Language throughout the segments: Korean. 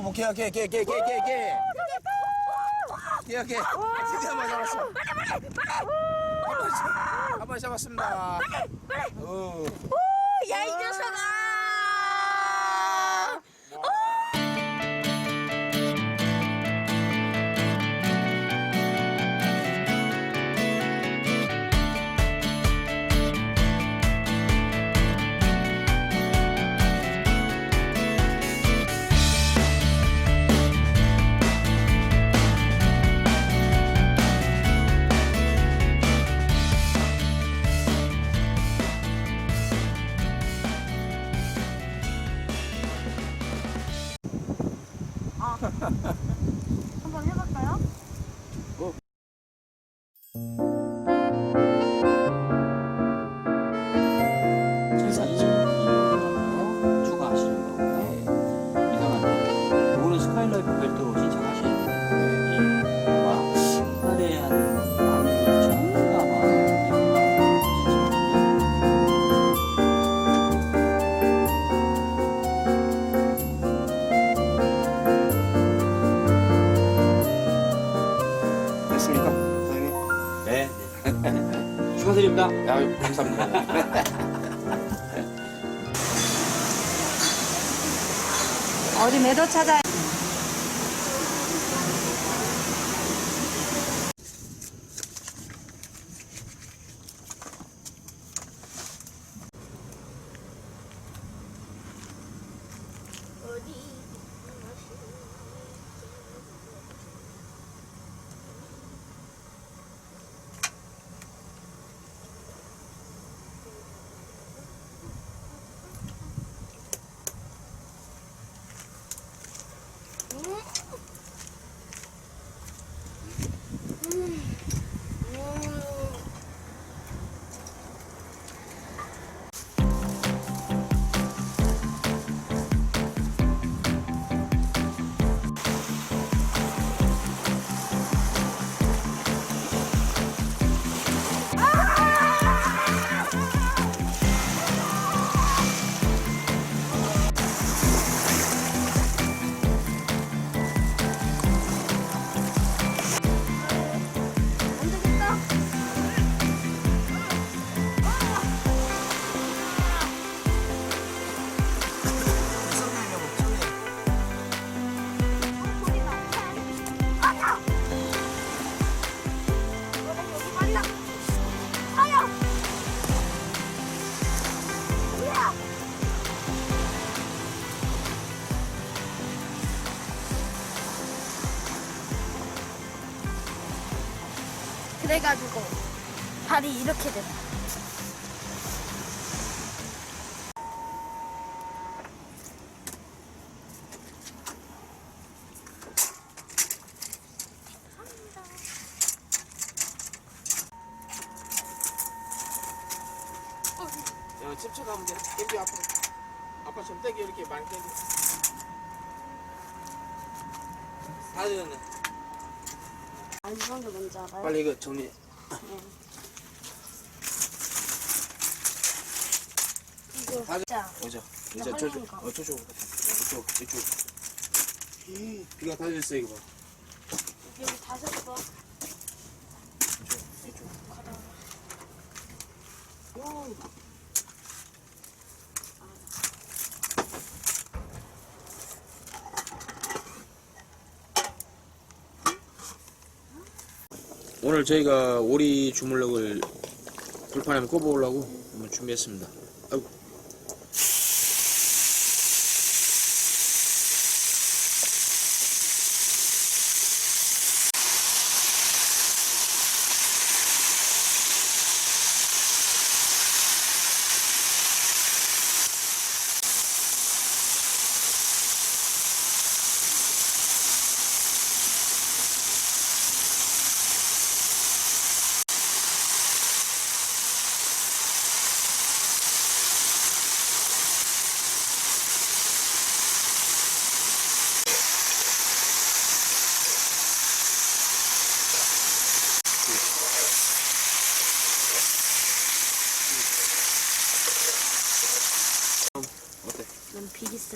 여보 개야 개 개 개 개 개개 개야 개 드디어 한번 잡았어. 한 마리 잡았습니다. 어. 야, 이 녀석아! 아유 감사합니다 어디 매도 찾아. 그래가지고 발이 이렇게 집착하면 돼. 아빠처럼 땡기 이렇게 많이 땡기. 다 되었네. 안 좋은 게 뭔지 알아요? 빨리 이거 정리. 이거 다 진짜 오죠. 이거 이제 저쪽, 거. 어, 저쪽, 이쪽, 이쪽. 이, 비가 다 됐어 이거 봐. 여기 다 섰어. 이쪽, 이쪽. 오. 오늘 저희가 오리 주물럭을 불판에 한번 꼽아보려고 한번 준비했습니다. 아이고.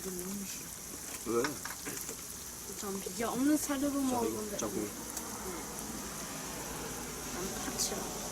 난 비기살이 너무 싫어. 왜? 전 비계 없는 살으로 먹을 건데. 자꾸 난 파치라.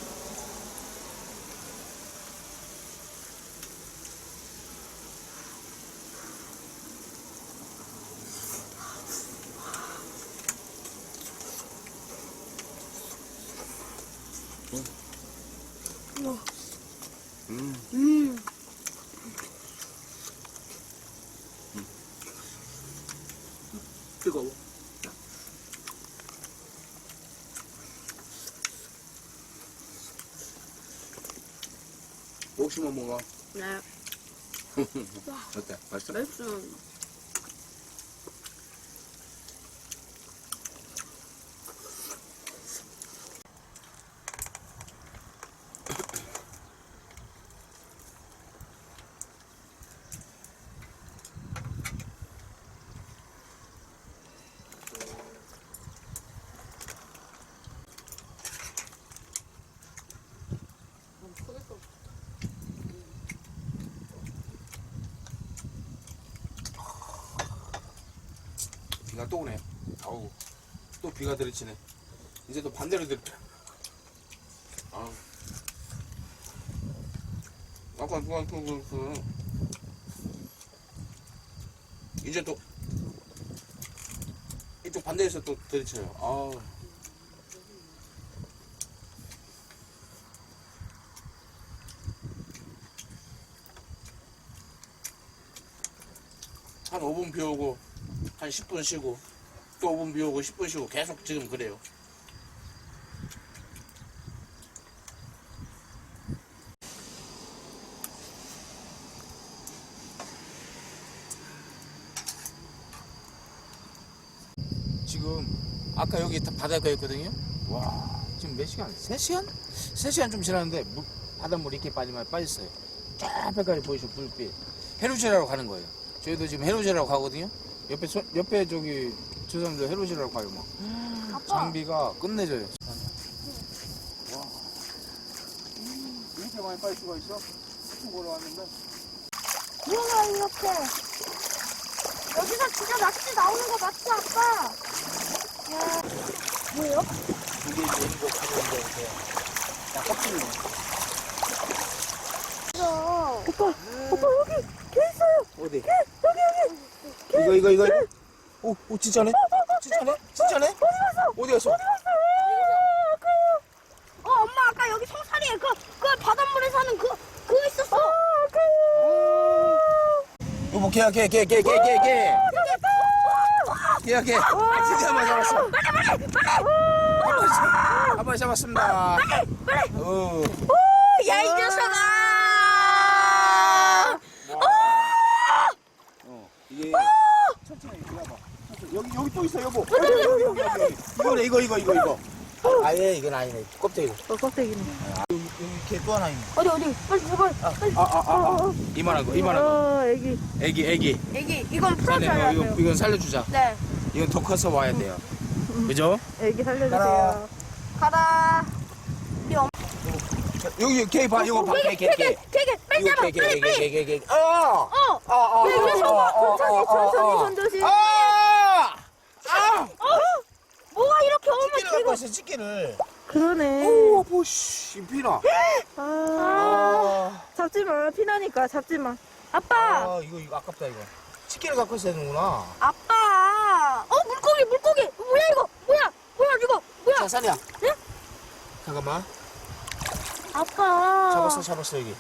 혹시만 먹어. 네. 어때? 맛있어? 맥주. 비가 또 오네. 아우, 또 비가 들이치네. 이제 또 반대로 들. 아우. 아까 누가 그, 그, 그. 이제 또 이쪽 반대에서 또 들이쳐요. 아우. 한 5분 비 오고 한 10분 쉬고 또 5분 비 오고 10분 쉬고 계속 지금 그래요. 지금 아까 여기 다 바닷가였거든요. 와 지금 몇 시간? 3시간? 3시간 좀 지났는데 물, 바닷물 이렇게 빠지면 빠졌어요. 쫙 앞에까지 보이죠 불빛. 해루지라로 가는 거예요. 저희도 지금 해루지라로 가거든요. 옆에 손- 옆에 저기 저 사람들 해루지라로 가요 막. 장비가 끝내줘요. 와. 이렇게 많이 빠질 수가 있어? 쭉 걸어왔는데. 뭐가 이렇게. 여기서 진짜 낚시 나오는 거 맞지, 아빠? 야. 뭐예요? 이게 이제 행복하는데 이렇게 다 껍질이네. 오빠, 오빠 여기 개 있어요. 어디? 여기 여기. 이거 이거 이거. 오, 오 진짜네? 진짜네? 진짜네? 어디 갔어? 어디 갔어? 어, 엄마 아까 여기 송사리에 그, 그 바닷물에 사는 그, 그거 있었어. 여보 개야 개 개 개 개 개 개. 개야 개. 아 진짜 한번 잡았어. 한번 잡았습니다. 어. 야, 이 녀석아! 어, 이게 천천히 들어봐. 천천히. 여기 여기 또 있어 여보. 여기 여기 여기 여기. 여기. 이거네 이거 이거 이거 이거. 아예 이건 아니네. 껍데기. 어, 껍데기네. 여기 여기 개또 하나 있네. 어디, 어디? 빨리 잡아. 빨리. 아 아 아 아. 이만한 거 이만한 거. 어, 애기. 애기 애기. 애기, 이건 네, 풀어줘야 어, 이거 돼요. 이건 살려주자. 네. 이건 더 커서 와야 돼요. 그죠? 애기 가라. 살려주세요. 가라. 우리 엄마. 여기 개 봐. 이거 봐. 개 개 개. 되게, 빨리 이거 잡아. 개 개 빨리, 개 빨리. 개 개 개. 어. 어. 아, 아, 야, 이거 아, 잡아. 아, 아, 천천히, 아, 천천히, 아, 손 조심. 아! 아! 어? 뭐가 이렇게 오면 찌개를 갖고 왔어, 찌개를. 그러네. 오, 뭐, 씨, 피나. 아, 아, 잡지 마. 피나니까 잡지 마. 아빠. 아, 이거, 이거 아깝다, 이거. 찌개를 갖고 있어야 되는구나. 아빠. 어, 물고기, 물고기. 뭐야, 이거? 뭐야? 뭐야, 이거? 뭐야? 자, 사리야. 네? 잠깐만. 아빠. 잡았어, 잡았어, 여기.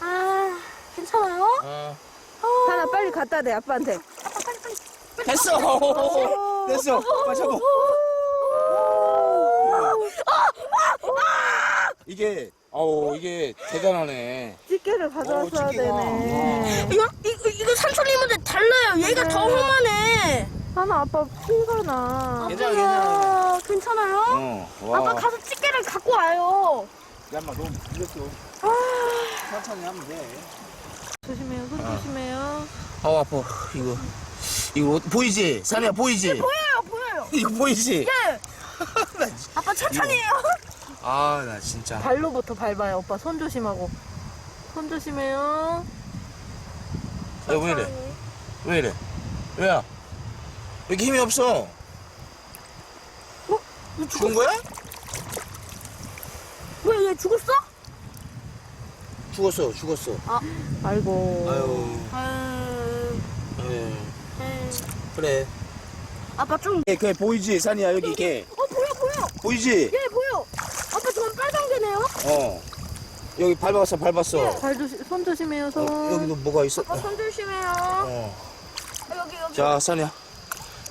아, 괜찮아요? 어. 하나 빨리 갖다 대 아빠한테. 아빠, 빨리, 빨리. 빨리. 됐어! 됐어! 빨리 잡아. 이게, 어우, 이게 대단하네. 집게를 어, 가져왔어야 집게가. 되네. 이거, 이거, 이거 삼촌님한테 달라요. 얘가 더 험하네. 하나 아빠 피가 나. 괜찮아, 아빠야, 괜찮아요? 어, 와. 아빠 가서 집게를 갖고 와요. 야, 마 너무 밀렸어. 천천히 하면 돼. 조심해요. 손 아. 조심해요. 아, 아파. 이거. 이거 어- 보이지? 사리야, 보이지? 보여요, 보여요. 이거 보이지? 예. 아빠 천천히 해요. 아, 나 진짜. 발로부터 밟아요. 오빠 손 조심하고. 손 조심해요. 야, 왜 이래? 왜 이래? 왜야? 왜 이렇게 힘이 없어? 얘 죽, 죽은 거야? 뭐야, 얘 죽었어? 죽었어, 죽었어. 아이고. 아유, 아유, 예. 에이. 그래. 아빠 좀. 걔, 걔 보이지, 산이야, 여기 걔. 어, 보여, 보여. 보이지? 얘 보여. 아빠 저건 빨간 개네요? 어. 여기 밟았어, 밟았어. 발 조심, 손 조심해요, 손. 어, 여기도 뭐가 있어? 아빠 손 조심해요. 어. 어, 여기, 여기. 자, 산이야.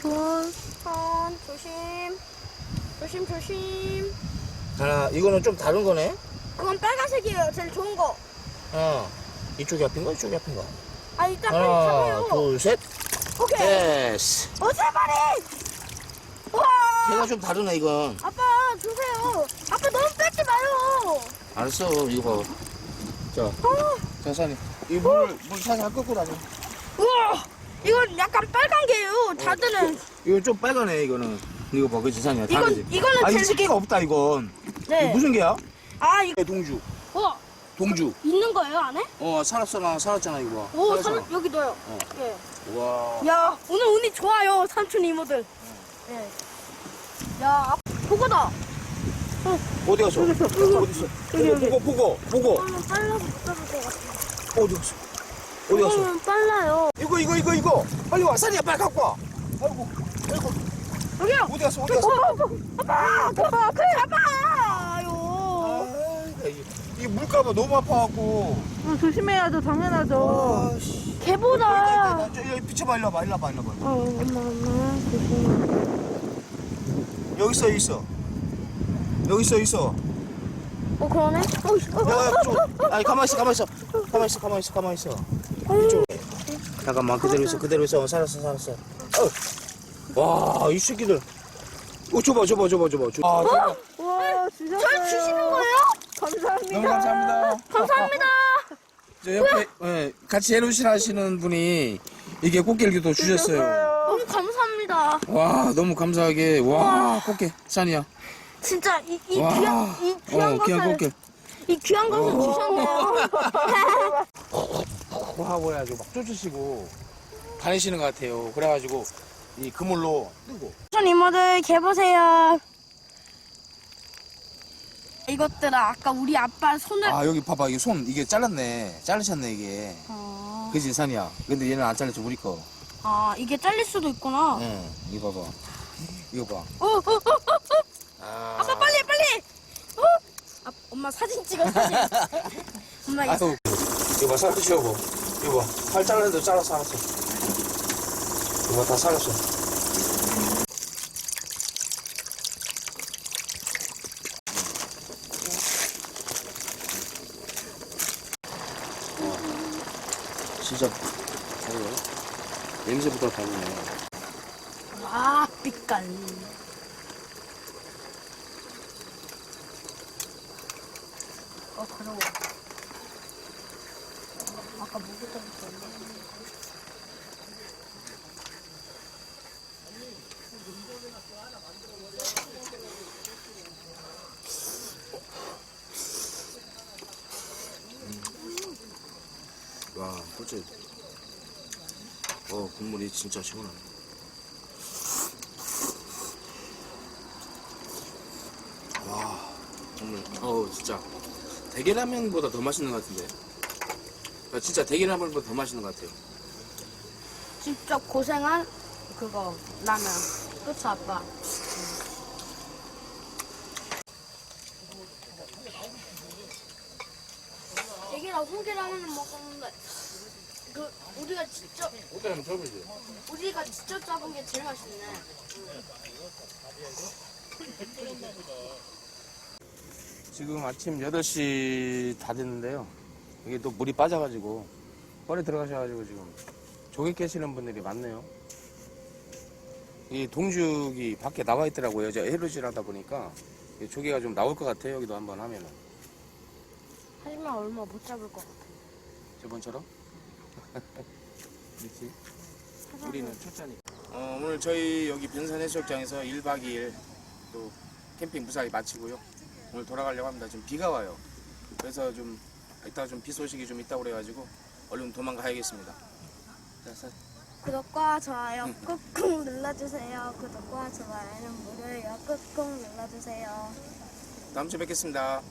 손. 손 조심. 조심, 조심. 하나, 이거는 좀 다른 거네? 그건 빨간색이에요. 제일 좋은 거. 어. 이쪽이 앞인가? 이쪽이 앞인가? 아, 일단 빨리 하나, 잡아요. 둘, 셋. 오케이. 됐어. 어, 세 마리! 와! 걔가 좀 다르네, 이건. 아빠, 주세요. 아빠 너무 뺏지 마요. 알았어, 이거 봐. 자, 어, 자, 산이. 이 물, 물 살살 끄고 나서. 우와! 이건 약간 빨간 게요. 다들은. 이거 좀 빨간해, 이거는. 이거 봐, 그치, 산이야. 이건, 다르지? 이거는 아, 이 제일. 새끼가 없다, 이건. 네. 이거 무슨 개야? 아, 이거. 동주. 어, 동주. 있는 거예요, 안에? 어, 살았어, 나 살았잖아, 이거. 오, 살았잖아. 삼, 여기 넣어요. 어. 예. 와. 야, 오늘 운이 좋아요, 삼촌 이모들. 예. 야, 아, 보고다. 어디 갔어? 어디 있어? 보고, 보고, 보고. 그러면 빨라서 못 잡을 것 같아. 어디 갔어? 어디 갔어? 그러면 빨라요. 이거, 이거, 이거, 이거. 빨리 와, 산이야, 빨리 갖고 와. 아이고, 아이고. 여기요. 어디 갔어? 어디 갔어? 아빠, 아빠, 그 잡아요. 아, 이, 이 물가봐 너무 아파갖고. 어, 조심해야죠, 당연하죠. 아씨. 개보다. 여기 비춰봐, 와봐, 일로 와봐. 어, 엄마, 엄마, 조심. 여기 있어, 여기 있어. 여기 있어, 여기 있어. 어, 그러네. 어, 야, 야, 좀. 아니, 가만히 있어, 가만히 있어. 가만히 있어, 가만히 있어, 가만히 있어. 이쪽. 잠깐만, 그대로 있어, 그대로 있어. 어, 살았어, 살았어. 어. 와, 이 새끼들. 어, 줘봐, 줘봐, 줘봐, 줘봐. 줘. 아, 대박. 와. 절 주시는 거예요? 감사합니다. 너무 감사합니다. 감사합니다. 저 옆에 예, 같이 해루실 하시는 분이 이게 꽃게를 주셨어요. 너무 감사합니다. 와, 너무 감사하게. 와, 꽃게. 산이야. 진짜 이, 이 와. 귀한 이 귀한 어, 것을 귀한 꽃게. 이 귀한 것을 주셨네요. 와, 뭐야, 막 쫓으시고 다니시는 것 같아요. 그래가지고 이 그물로 뜨고. 삼촌 이모들 개 보세요. 이것들아 아까 우리 아빠 손을 아, 여기 봐봐. 이게 손, 이게 잘랐네. 자르셨네, 이게. 어, 그지, 산이야. 근데 얘는 안 잘렸죠, 우리 거. 아 이게 잘릴 수도 있구나. 응, 이거 봐봐. 이거 봐. 어, 어, 어, 어, 어. 아, 아빠 빨리 빨리. 어? 아, 엄마 사진 찍어 사진. 엄마 이거 아유, 이거 봐, 살짝 치워봐. 이거 봐. 팔 잘랐는데 잘랐어, 알았어. 이거 봐, 다 살렸어. 진짜, 뭐야? 다르네. 와 빛깔. 어 더러워. 아까 붙었네. 와, 그치? 어, 국물이 진짜 시원하네. 와, 정말, 어, 진짜. 대게라면보다 더 맛있는 것 같은데. 아, 진짜 대게라면보다 더 맛있는 것 같아요. 직접 고생한 그거 라면. 그쵸 아빠? 애기랑 홍게라면을 먹었는데 그 우리가 직접 꽃게라면 처음이지? 우리가 직접 잡은 게 제일 맛있네. 지금 아침 8시 다 됐는데요. 이게 또 물이 빠져가지고, 뻘에 들어가셔가지고 지금 조개 깨시는 분들이 많네요. 이 동죽이 밖에 나와 있더라고요. 저 해루질 하다 보니까. 이 조개가 좀 나올 것 같아요. 여기도 한번 하면은. 하지만 얼마 못 잡을 것 같아. 저번처럼? 그렇지. 우리는 초짜니까. 어, 오늘 저희 여기 변산 해수욕장에서 1박 2일 또 캠핑 무사히 마치고요. 오늘 돌아가려고 합니다. 지금 비가 와요. 그래서 좀 이따가 좀비 소식이 좀 있다고 그래가지고 얼른 도망가야겠습니다. 자, 사- 구독과 좋아요 꾹꾹 눌러주세요. 구독과 좋아요는 무료예요. 꾹꾹 눌러주세요. 다음 주에 뵙겠습니다.